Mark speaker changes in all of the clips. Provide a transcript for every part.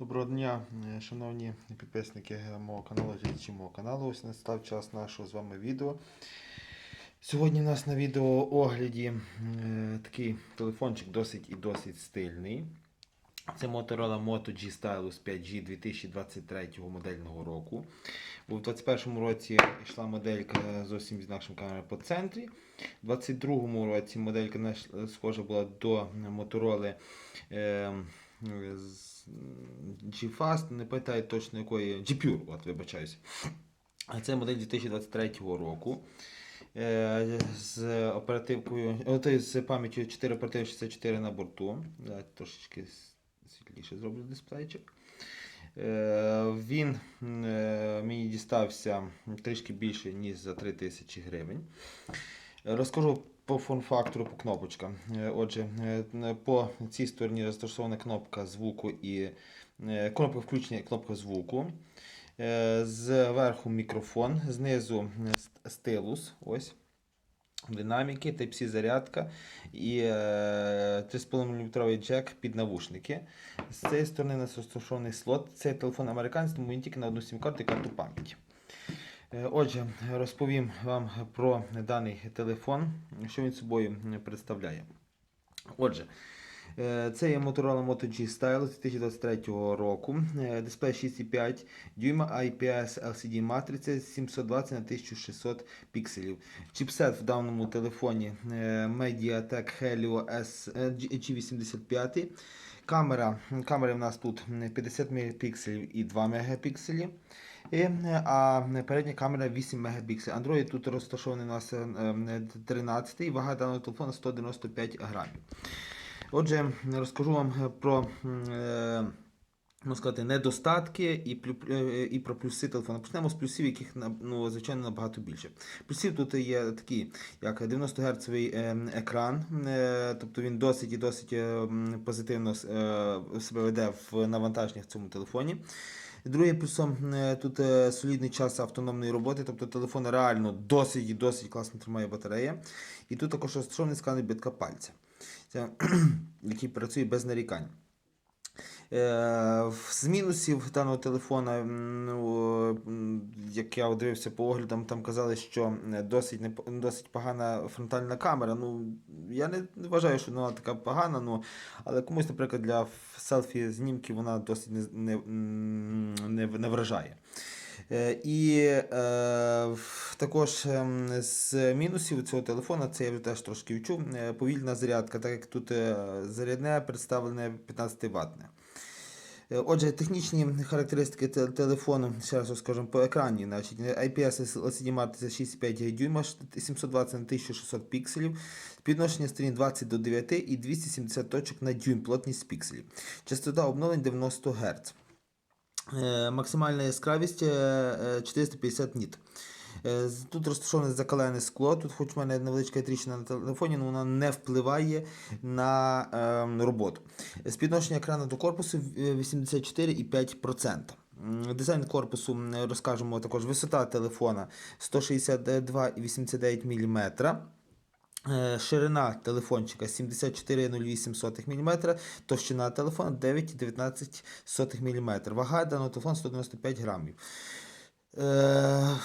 Speaker 1: Доброго дня, е, шановні підписники мого каналу, глядачі мого каналу. Ось настав час нашого з вами відео. Сьогодні у нас на відео огляді е, такий телефончик досить і досить стильний. Це Motorola Moto G Stylus 5G 2023 модельного року. У 2021 році йшла моделька зовсім з нашим камерою по центрі. У 2022 році моделька схожа була до Motorola е, G-Fast, не пам'ятаю точно якої G-Pure, от вибачаюся. Це модель 2023 року. Е, З оперативкою, о, з пам'яттю 4 оператив 64 на борту. Давайте трошечки світліше зроблю дисплейчик. Е, Він е, мені дістався трішки більше, ніж за 3000 гривень. Е, Розкажу по форм-фактору по кнопочкам. Е, Отже, е, по цій стороні розташована кнопка звуку і е, кнопка включення кнопка звуку. Зверху мікрофон, знизу стилус. Ось. Динаміки, Type-C зарядка і е, 3,5 мм джек під навушники. З цієї сторони у нас розташований слот. Цей телефон американський, тому він тільки на одну сім-карту і карту пам'яті. Е, Отже, розповім вам про даний телефон, що він собою представляє. Отже, е, це є Motorola Moto G Stylus 2023 року. Е, Дисплей 6,5 дюйма IPS LCD матриця 720 на 1600 пікселів. Чіпсет в даному телефоні Mediatek Helio S е, G85. Камера, камери в нас тут 50 мегапікселів і 2 мегапікселі. І, е, а передня камера 8 мегапікселів. Android тут розташований у нас е, е, 13 і вага даного телефону 195 грамів. Отже, розкажу вам е, про е, сказати, недостатки і, е, і про плюси телефону. Почнемо з плюсів, яких ну, звичайно набагато більше. Плюсів тут є такі, як 90 Гц екран, е, тобто він досить і досить е, позитивно е, себе веде в навантаженнях в цьому телефоні. Другим плюсом е, тут е, солідний час автономної роботи, тобто телефон реально досить і досить класно тримає батарея. І тут також розташований сканер битка пальця, який працює без нарікань. Е, З мінусів даного телефона, ну, як я дивився по оглядам, там казали, що досить, досить погана фронтальна камера. Ну, я не, вважаю, що вона така погана, ну, але комусь, наприклад, для селфі знімків вона досить не, не, не, вражає. Е, І е, також ем, з мінусів цього телефона, це я вже теж трошки відчув, е, повільна зарядка, так як тут е, зарядне представлене 15 ватне. Отже, технічні характеристики телефону, ще раз розкажемо по екрані. Значить, IPS LCD матриця 6,5 дюйма, 720 на 1600 пікселів, співвідношення сторін 20 до 9 і 270 точок на дюйм, плотність пікселів. Частота обновлень 90 Гц. Е, Максимальна яскравість е, е, 450 ніт. Е, Тут розташоване закалене скло. Тут, хоч в мене невеличка тріщина на телефоні, але вона не впливає на ем, роботу. Спідношення екрану до корпусу е, 84,5%. Дизайн корпусу розкажемо також. Висота телефона 162,89 мм. Е, Ширина телефончика 74,08 мм, товщина телефона 9,19 мм. Вага даного телефону 195 грамів. Е,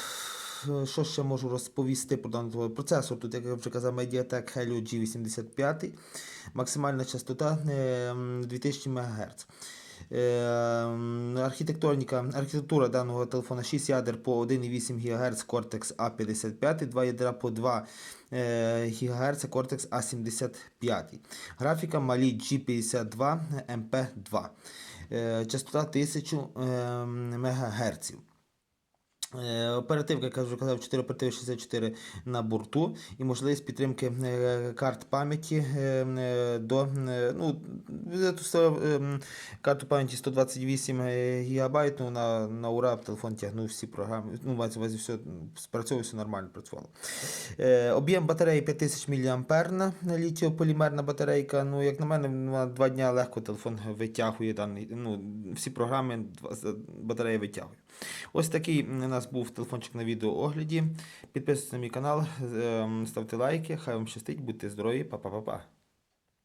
Speaker 1: що ще можу розповісти про даний телефон? Процесор, тут, як я вже казав, Mediatek Helio G85, максимальна частота е, м, 2000 МГц. Архітектоніка, архітектура даного телефона 6 ядер по 1,8 ГГц Cortex A55, 2 ядра по 2 е, ГГц Cortex A75. Графіка малі G52 MP2. Е, частота 1000 е, МГц. Е, Оперативка, вже казав, 4 оперативи 64 на борту і можливість підтримки е, карт пам'яті е, до ну, карту пам'яті 128 ГБ, ну, на, на ура телефон тягнув всі програми. Ну, мається увазі, все спрацьовувало, все нормально працювало. Об'єм батареї 5000 мА на літіополімерна батарейка. Ну, як на мене, на 2 дня легко телефон витягує даний. Ну, всі програми батарея витягує. Ось такий у нас був телефончик на відеоогляді. Підписуйтесь на мій канал, ем, ставте лайки, хай вам щастить, будьте здорові, па-па-па-па.